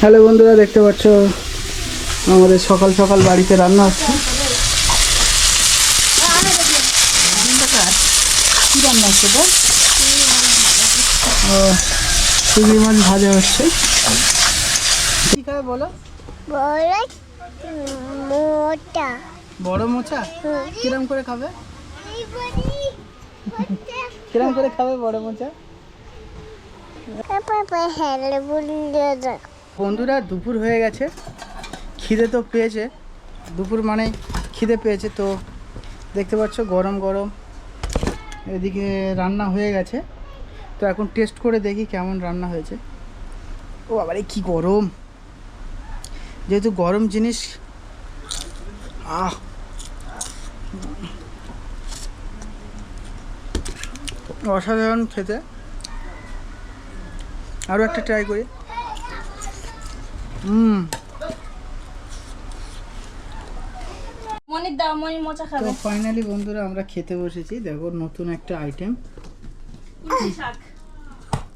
Hello বন্ধুরা, দেখতে পাচ্ছ? আমাদের সকাল সকাল বাড়িতে রান্না হচ্ছে। রান্না হচ্ছে চিংড়ি মাছ ভাজা হচ্ছে। কি খাবে বলো? মোটা বড় মোচা? কিরম করে খাবে? কিরম করে খাবে বড় মোচা? বললে দেখ বন্ধুরা, দুপুর হয়ে গেছে। খিদে তো পেয়েছে। দুপুর মানে খিদে পেয়েছে, তো দেখতে পাচ্ছ গরম গরম। এদিকে রান্না হয়ে গেছে। তো এখন টেস্ট করে দেখি কেমন রান্না হয়েছে। ও আবার কি গরম! যেহেতু গরম জিনিস, আহ! অসাধারণ খেতে। আরও একটা ট্রাই করি। মনির দাও মনির মোচা তো ফাইনালি বন্ধুরা আমরা খেতে বসেছি। দেখো নতুন একটা আইটেম শাক।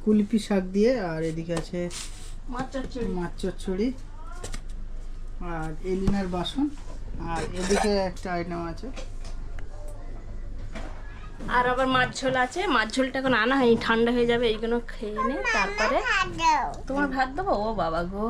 কুলপি শাক দিয়ে আর এদিকে আছে মাছ চচ্চড়ি। আর এলিনার বাসন আর এদিকে একটা আইটেম আছে। আর আবার মাছ ঝোল আছে। মাছ ঝোলটা এখন আনা হয়নি ঠান্ডা হয়ে যাবে এইগুলো খেয়ে নে তারপরে তোমার ভাত দেবো? ও বাবা গো।